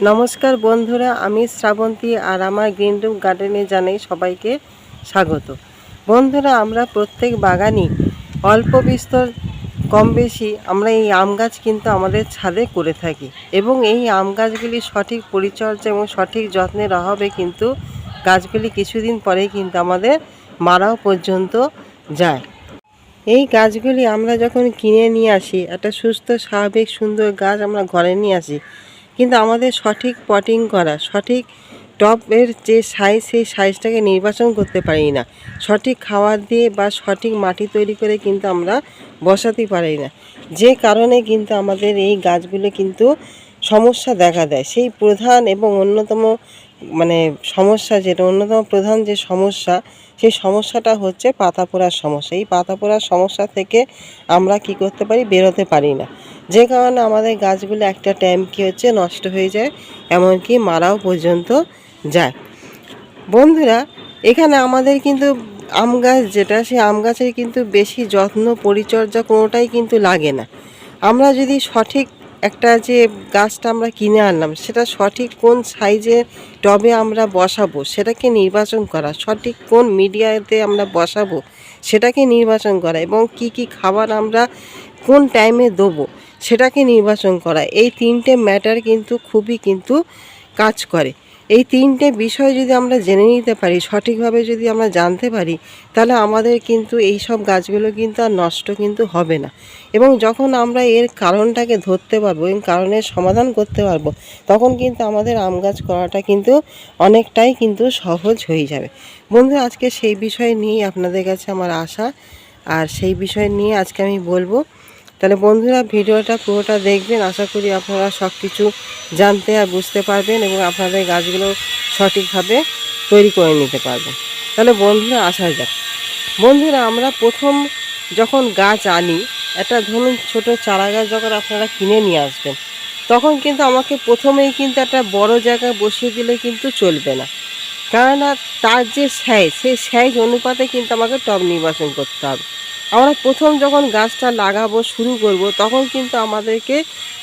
নমস্কার বন্ধুরা, আমি শ্রাবন্তী আর আমার গ্রিন রুম গার্ডেনে জানাই সবাইকে স্বাগত। বন্ধুরা, আমরা প্রত্যেক বাগানই অল্প বিস্তর কম বেশি আমরা এই আম গাছ কিন্তু আমাদের ছাদে করে থাকি এবং এই আম গাছগুলি সঠিক পরিচর্যা এবং সঠিক যত্নের অভাবে কিন্তু গাছগুলি কিছুদিন পরেই কিন্তু আমাদের মারাও পর্যন্ত যায়। এই গাছগুলি আমরা যখন কিনে নিয়ে আসি, একটা সুস্থ, স্বাভাবিক, সুন্দর গাছ আমরা ঘরে নিয়ে আসি কিন্তু আমাদের সঠিক পটিং করা, সঠিক টপের যে সাইজ সেই সাইজটাকে নির্বাচন করতে পারি না। সঠিক খাবার দিয়ে বা সঠিক মাটি তৈরি করে কিন্তু আমরা বসাতে পারি না। যে কারণে কিন্তু আমাদের এই গাছগুলো কিন্তু সমস্যা দেখা দেয়। সেই প্রধান এবং অন্যতম মানে সমস্যা যেটা, অন্যতম প্রধান যে সমস্যা, সেই সমস্যাটা হচ্ছে পাতা পোড়ার সমস্যা। এই পাতা পোড়ার সমস্যা থেকে আমরা কি করতে পারি? বেরোতে পারি না। যে কারণে আমাদের গাছগুলো একটা টাইম কি হচ্ছে, নষ্ট হয়ে যায়, এমনকি মারাও পর্যন্ত যায়। বন্ধুরা, এখানে আমাদের কিন্তু আম গাছ যেটা, সেই আম গাছের কিন্তু বেশি যত্ন পরিচর্যা কোনোটাই কিন্তু লাগে না। আমরা যদি সঠিক একটা যে গাছটা আমরা কিনে আনলাম, সেটা সঠিক কোন সাইজে টবে আমরা বসাবো, সেটাকে নির্বাচন করা, সঠিক কোন মিডিয়াতে আমরা বসাবো, সেটাকে নির্বাচন করা এবং কি কি খাবার আমরা কোন টাইমে দেবো, সেটাকে নির্বাচন করা, এই তিনটে ম্যাটার কিন্তু খুবই কিন্তু কাজ করে। এই তিনটে বিষয় যদি আমরা জেনে নিতে পারি, সঠিকভাবে যদি আমরা জানতে পারি, তাহলে আমাদের কিন্তু এই সব গাছগুলো কিন্তু আর নষ্ট কিন্তু হবে না। এবং যখন আমরা এর কারণটাকে ধরতে পারব, এবং কারণের সমাধান করতে পারব, তখন কিন্তু আমাদের আম গাছ করাটা কিন্তু অনেকটাই কিন্তু সহজ হয়ে যাবে। বন্ধু, আজকে সেই বিষয় নিয়েই আপনাদের কাছে আমার আশা। আর সেই বিষয় নিয়ে আজকে আমি বলব তাহলে বন্ধুরা ভিডিওটা পুরোটা দেখবেন। আশা করি আপনারা সব কিছু জানতে আর বুঝতে পারবেন এবং আপনাদের গাছগুলো সঠিকভাবে তৈরি করে নিতে পারবেন। তাহলে বন্ধুরা আসা যাক। বন্ধুরা, আমরা প্রথম যখন গাছ আনি, একটা ধরুন ছোট চারা গাছ যখন আপনারা কিনে নিয়ে আসবেন, তখন কিন্তু আমাকে প্রথমেই কিন্তু একটা বড় জায়গায় বসিয়ে দিলে কিন্তু চলবে না। কেননা তার যে সাইজ সেই সাইজ অনুপাতে কিন্তু আমাকে টব নির্বাচন করতে হবে। আমরা প্রথম যখন গাছটা লাগাবো, শুরু করব, তখন কিন্তু আমাদেরকে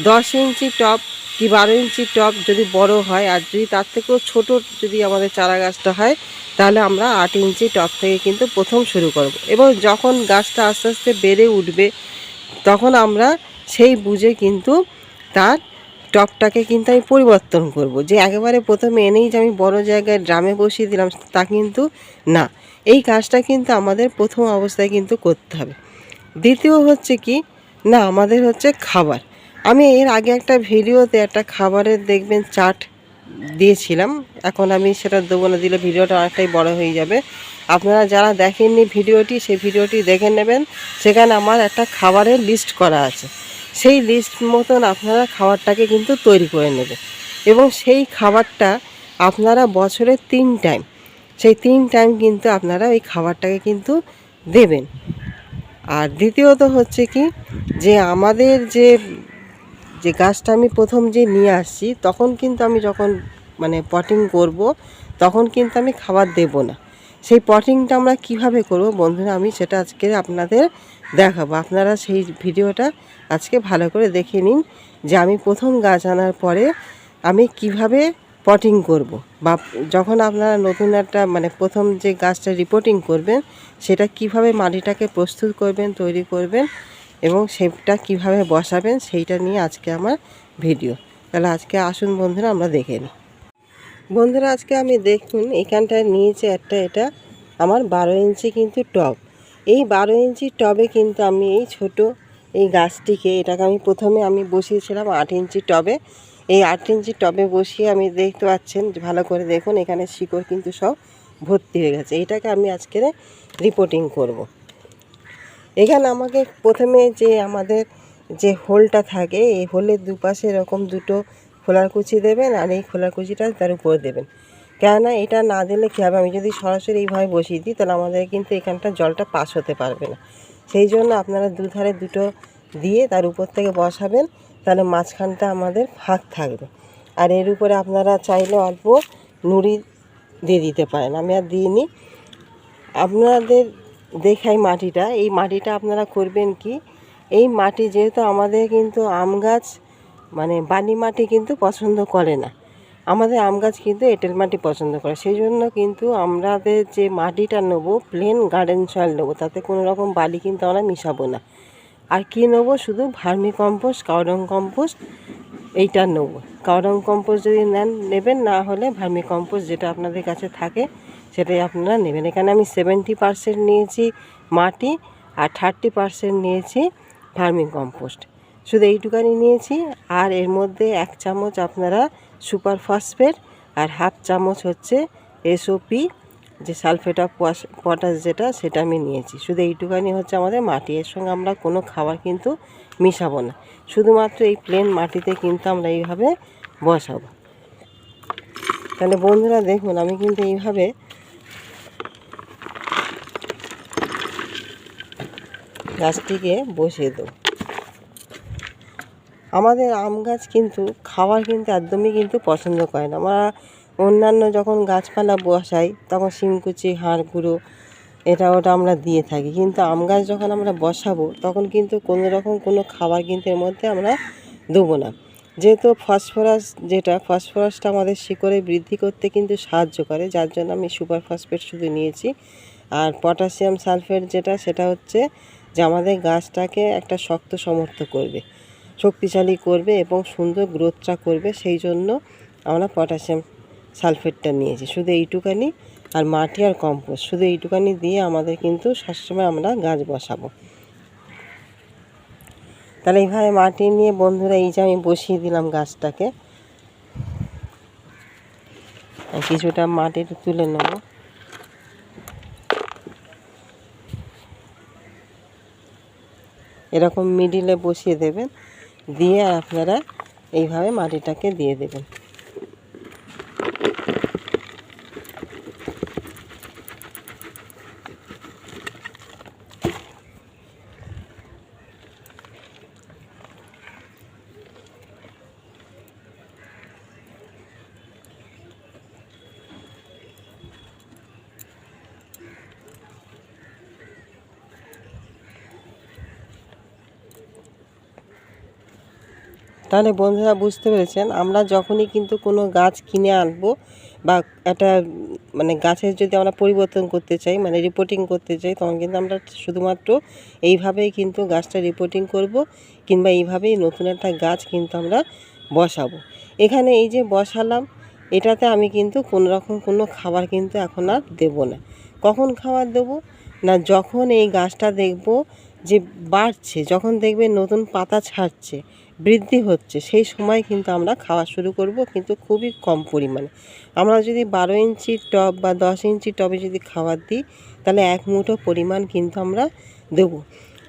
দশ ইঞ্চি টব কি বারো ইঞ্চি টব যদি বড় হয়, আর যদি তার থেকেও ছোট যদি আমাদের চারা গাছটা হয়, তাহলে আমরা আট ইঞ্চি টব থেকে কিন্তু প্রথম শুরু করব। এবং যখন গাছটা আস্তে আস্তে বেড়ে উঠবে, তখন আমরা সেই বুঝে কিন্তু তার টবটাকে কিন্তু আমি পরিবর্তন করব। যে একেবারে প্রথমে এনেই যে আমি বড় জায়গায় ড্রামে বসিয়ে দিলাম, তা কিন্তু না। এই কাজটা কিন্তু আমাদের প্রথম অবস্থায় কিন্তু করতে হবে। দ্বিতীয় হচ্ছে কি? না, আমাদের হচ্ছে খাবার। আমি এর আগে একটা ভিডিওতে একটা খাবারের দেখবেন চাট দিয়েছিলাম। এখন আমি সেটা দেবো না, দিলে ভিডিওটা অনেকটাই বড় হয়ে যাবে। আপনারা যারা দেখেননি ভিডিওটি, সেই ভিডিওটি দেখে নেবেন। সেখানে আমার একটা খাবারের লিস্ট করা আছে। সেই লিস্ট মতন আপনারা খাবারটাকে কিন্তু তৈরি করে নেবেন। এবং সেই খাবারটা আপনারা বছরে তিন টাইম সেই তিন টাইম কিন্তু আপনারা ওই খাবারটাকে কিন্তু দেবেন। আর দ্বিতীয়ত হচ্ছে কি, যে আমাদের যে যে গাছটা আমি প্রথম যে নিয়ে আসছি, তখন কিন্তু আমি যখন মানে পটিং করব, তখন কিন্তু আমি খাবার দেব না। সেই পটিংটা আমরা কীভাবে করব বন্ধুরা, আমি সেটা আজকে আপনাদের দেখাবো। আপনারা সেই ভিডিওটা আজকে ভালো করে দেখে নিন যে আমি প্রথম গাছ আনার পরে আমি কীভাবে পটিং করব। বা যখন আপনারা নতুন একটা মানে প্রথম যে গাছটা রিপোর্টিং করবেন, সেটা কীভাবে মাটিটাকে প্রস্তুত করবেন, তৈরি করবেন এবং সেটা কীভাবে বসাবেন, সেইটা নিয়ে আজকে আমার ভিডিও তাহলে আজকে আসুন বন্ধুরা, আমরা দেখে নিই। বন্ধুরা, আজকে আমি দেখুন, এখানটায় নিয়েছে একটা, এটা আমার বারো ইঞ্চি কিন্তু টব। এই বারো ইঞ্চি টবে কিন্তু আমি এই ছোট এই গাছটিকে, এটাকে আমি প্রথমে আমি বসিয়েছিলাম আট ইঞ্চি টবে। এই আট ইঞ্চি টবে বসিয়ে আমি দেখতে পাচ্ছেন ভালো করে দেখুন, এখানে শিকড় কিন্তু সব ভর্তি হয়ে গেছে। এটাকে আমি আজকে রিপোর্টিং করব। এখানে আমাকে প্রথমে যে আমাদের যে হোলটা থাকে, এই হোলের দুপাশে এরকম দুটো খোলার কুচি দেবেন আর এই খোলার কুচিটা তার উপর দেবেন। কেননা এটা না দিলে কী হবে? আমি যদি সরাসরি এইভাবে বসিয়ে দিই, তাহলে আমাদের কিন্তু এখানটা জলটা পাস হতে পারবে না। সেই জন্য আপনারা দুধারে দুটো দিয়ে তার উপর থেকে বসাবেন। তাহলে মাঝখানটা আমাদের ফাঁক থাকবে। আর এর উপরে আপনারা চাইলে অল্প নুড়ি দিয়ে দিতে পারেন। আমি আর দিইনি। আপনাদের দেখাই মাটিটা। এই মাটিটা আপনারা করবেন কি? এই মাটি যেহেতু আমাদের কিন্তু আম গাছ মানে বালি মাটি কিন্তু পছন্দ করে না। আমাদের আম গাছ কিন্তু এঁটেল মাটি পছন্দ করে। সেই জন্য কিন্তু আমাদের যে মাটিটা নেব প্লেন গার্ডেন সয়েল নেব, তাতে কোনো রকম বালি কিন্তু আমরা মিশাবো না। আর কি নেব? শুধু ভার্মি কম্পোস্ট কাউডং কম্পোস্ট, এইটা নেব। কাউডং কম্পোস্ট যদি নেন, নেবেন, না হলে ভার্মি কম্পোস্ট যেটা আপনাদের কাছে থাকে, সেটাই আপনারা নেবেন। এখানে আমি সেভেন্টি পার্সেন্ট নিয়েছি মাটি আর থার্টি পার্সেন্ট নিয়েছি ভার্মি কম্পোস্ট। শুধু এইটুকানি নিয়েছি, আর এর মধ্যে এক চামচ আপনারা সুপার ফসফেট আর হাফ চামচ হচ্ছে এসওপি যে সালফেট অফ পটাশ যেটা, সেটা আমি নিয়েছি। শুধু এইটুকানি হচ্ছে আমাদের মাটি। এর সঙ্গে আমরা কোনো খাবার কিন্তু মিশাবো না। শুধুমাত্র এই প্লেন মাটিতে কিন্তু আমরা এইভাবে বসাবো। তাহলে বন্ধুরা দেখুন, আমি কিন্তু এইভাবে গাছটিকে বসিয়ে দেবো। আমাদের আম গাছ কিন্তু খাবার কিন্তু একদমই কিন্তু পছন্দ করে না। আমরা অন্যান্য যখন গাছপালা বসাই, তখন শিমকুচি হাড় গুঁড়ো এটা ওটা আমরা দিয়ে থাকি। কিন্তু আম গাছ যখন আমরা বসাবো, তখন কিন্তু কোনো রকম কোনো খাবার কিন্তু এর মধ্যে আমরা দেবো না। যেহেতু ফসফরাস যেটা, ফসফরাসটা আমাদের শিকড়ে বৃদ্ধি করতে কিন্তু সাহায্য করে, যার জন্য আমি সুপার ফসফেট শুধু নিয়েছি। আর পটাশিয়াম সালফেট যেটা, সেটা হচ্ছে যে আমাদের গাছটাকে একটা শক্ত সমর্থ করবে, শক্তিশালী করবে এবং সুন্দর গ্রোথটা করবে, সেই জন্য আমরা পটাশিয়াম সালফেটটা নিয়েছি। শুধু এইটুকানি আর মাটি আর কম্পোস্ট। শুধু এইটুকানি দিয়ে আমাদের কিন্তু সবসময় আমরা গাছ বসাবো। তাহলে এইভাবে মাটি নিয়ে বন্ধুরা, এই যে আমি বসিয়ে দিলাম গাছটাকে। কিছুটা মাটির তুলে নেব। এরকম মিডিলে বসিয়ে দেবেন। দিয়ে আপনারা এইভাবে মাটিটাকে দিয়ে দেবেন। তাহলে বন্ধুরা বুঝতে পেরেছেন, আমরা যখনই কিন্তু কোনো গাছ কিনে আনব বা একটা মানে গাছের যদি আমরা পরিবর্তন করতে চাই মানে রিপোর্টিং করতে চাই, তখন কিন্তু আমরা শুধুমাত্র এইভাবেই কিন্তু গাছটা রিপোর্টিং করব কিংবা এইভাবেই নতুন একটা গাছ কিন্তু আমরা বসাবো। এখানে এই যে বসালাম, এটাতে আমি কিন্তু কোনো রকম কোনো খাবার কিন্তু এখন আর দেবো না। কখন খাবার দেবো? না যখন এই গাছটা দেখব যে বাড়ছে, যখন দেখবে নতুন পাতা ছাড়ছে, বৃদ্ধি হচ্ছে, সেই সময় কিন্তু আমরা খাওয়া শুরু করব কিন্তু খুবই কম পরিমাণে। আমরা যদি বারো ইঞ্চি টব বা দশ ইঞ্চি টবে যদি খাবার দিই, তাহলে এক মুঠো পরিমাণ কিন্তু আমরা দেবো।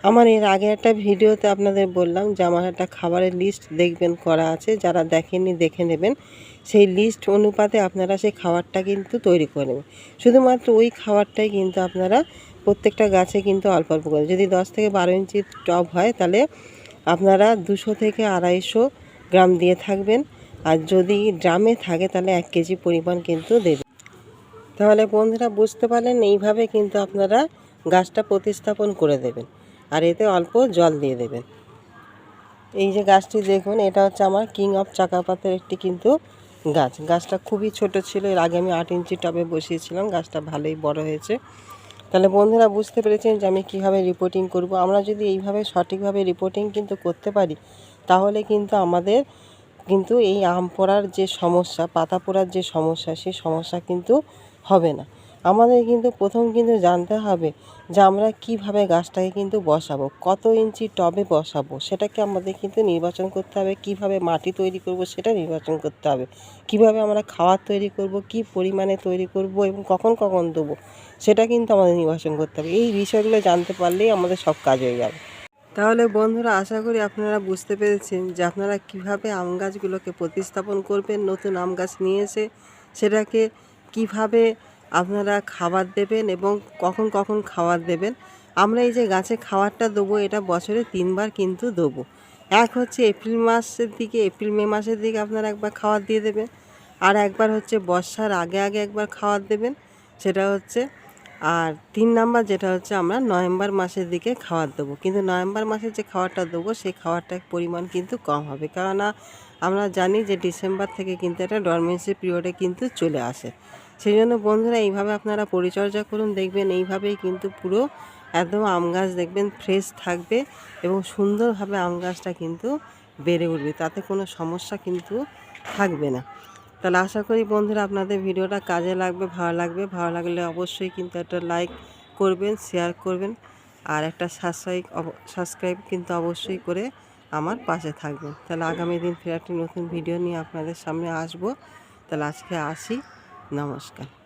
আমার এর আগে একটা ভিডিওতে আপনাদের বললাম যে আমার একটা খাবারের লিস্ট দেখবেন, করা আছে। যারা দেখেননি, দেখে নেবেন। সেই লিস্ট অনুপাতে আপনারা সেই খাবারটা কিন্তু তৈরি করে নেবেন। শুধুমাত্র ওই খাবারটাই কিন্তু আপনারা প্রত্যেকটা গাছে কিন্তু অল্প অল্প করে, যদি দশ থেকে বারো ইঞ্চি টব হয় তাহলে আপনারা দুশো থেকে আড়াইশো গ্রাম দিয়ে থাকবেন। আর যদি ড্রামে থাকে তাহলে এক কেজি পরিমাণ কিন্তু দেবেন। তাহলে বন্ধুরা বুঝতে পারলেন, এইভাবে কিন্তু আপনারা গাছটা প্রতিস্থাপন করে দেবেন। আর এতে অল্প জল দিয়ে দেবেন। এই যে গাছটি দেখুন, এটা হচ্ছে আমার কিং অফ চাকাপাতের একটি কিন্তু গাছ। গাছটা খুবই ছোট ছিল, এর আগে আমি আট ইঞ্চি টবে বসিয়েছিলাম, গাছটা ভালোই বড় হয়েছে। তাহলে বন্ধুরা বুঝতে পেরেছেন যে আমি কীভাবে রিপোর্টিং করব। আমরা যদি এইভাবে সঠিকভাবে রিপোর্টিং কিন্তু করতে পারি, তাহলে কিন্তু আমাদের কিন্তু এই আম পড়ার যে সমস্যা, পাতা পড়ার যে সমস্যা, সেই সমস্যা কিন্তু হবে না। আমাদের কিন্তু প্রথম কিন্তু জানতে হবে যে আমরা কীভাবে গাছটাকে কিন্তু বসাবো, কত ইঞ্চি টবে বসাবো, সেটাকে আমাদের কিন্তু নির্বাচন করতে হবে, কীভাবে মাটি তৈরি করব সেটা নির্বাচন করতে হবে, কীভাবে আমরা খাবার তৈরি করব, কি পরিমাণে তৈরি করব এবং কখন কখন দেবো, সেটা কিন্তু আমাদের নির্বাচন করতে হবে, এই বিষয়গুলো জানতে পারলেই আমাদের সব কাজ হয়ে যাবে। তাহলে বন্ধুরা আশা করি আপনারা বুঝতে পেরেছেন যে আপনারা কীভাবে আম গাছগুলোকে প্রতিস্থাপন করবেন, নতুন আম গাছ নিয়ে এসে সেটাকে কীভাবে আপনারা খাবার দেবেন এবং কখন কখন খাবার দেবেন, আমরা এই যে গাছে খাবারটা দেবো, এটা বছরে তিনবার কিন্তু দেবো। এক হচ্ছে এপ্রিল মাসের দিকে, এপ্রিল, মে মাসের দিকে আপনারা একবার খাবার দিয়ে দেবেন। আর একবার হচ্ছে বর্ষার আগে আগে একবার খাবার দেবেন, সেটা হচ্ছে, আর তিন নাম্বার যেটা হচ্ছে আমরা নভেম্বর মাসের দিকে খাবার দেবো। কিন্তু নভেম্বর মাসে যে খাবারটা দেবো, সেই খাবারটার পরিমাণ কিন্তু কম হবে। কেননা আমরা জানি যে ডিসেম্বর থেকে কিন্তু একটা ডরমেন্সি পিরিয়ডে কিন্তু চলে আসে। সেই জন্য বন্ধুরা এইভাবে আপনারা পরিচর্যা করুন, দেখবেন এইভাবেই কিন্তু পুরো একদম আম গাছ দেখবেন ফ্রেশ থাকবে এবং সুন্দরভাবে আম গাছটা কিন্তু বেড়ে উঠবে, তাতে কোনো সমস্যা কিন্তু থাকবে না। তাহলে আশা করি বন্ধুরা আপনাদের ভিডিওটা কাজে লাগবে, ভালো লাগবে। ভালো লাগলে অবশ্যই কিন্তু একটা লাইক করবেন শেয়ার করবেন আর একটা সাবস্ক্রাইব সাবস্ক্রাইব কিন্তু অবশ্যই করে আমার পাশে থাকবেন। তাহলে আগামী দিন ফের একটি নতুন ভিডিও নিয়ে আপনাদের সামনে আসব। তাহলে আজকে আসি। নমস্কার